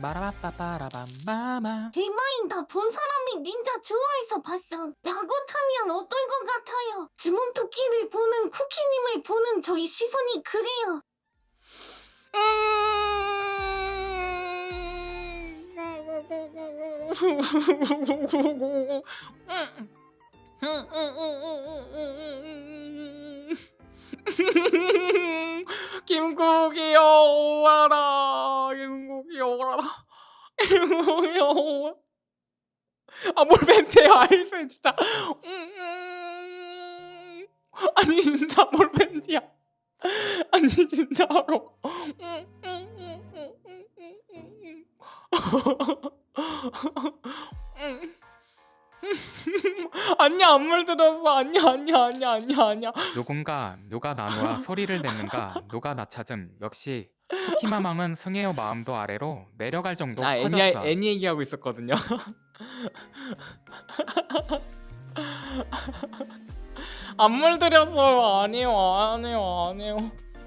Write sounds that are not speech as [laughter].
마라빠빠라밤 마마 대마인 다본 사람이 닌자 좋아해서 봤어. 야구 타면 어떨 것 같아요? 지몬토끼를 보는 쿠키님을 보는 저희 시선이 그래요. 김국이여 김국이여 오라라 오라 아뭘 벤트야. 알쌤 진짜. 아니 진짜 뭘 벤트야. 아니 진짜로 아니야 안 물 들었어. 아니야 아니야 아니야 아니야 아니야 누군가 누가 나누라 소리를 냈는가 누가 나 찾음. 역시 쿠키마망은 승혜의 마음도 아래로 내려갈 정도 나 애니, 커졌어. 애니 얘기하고 있었거든요. [laughs] 안 물 들였어요 아니에요 아니에요 아니에요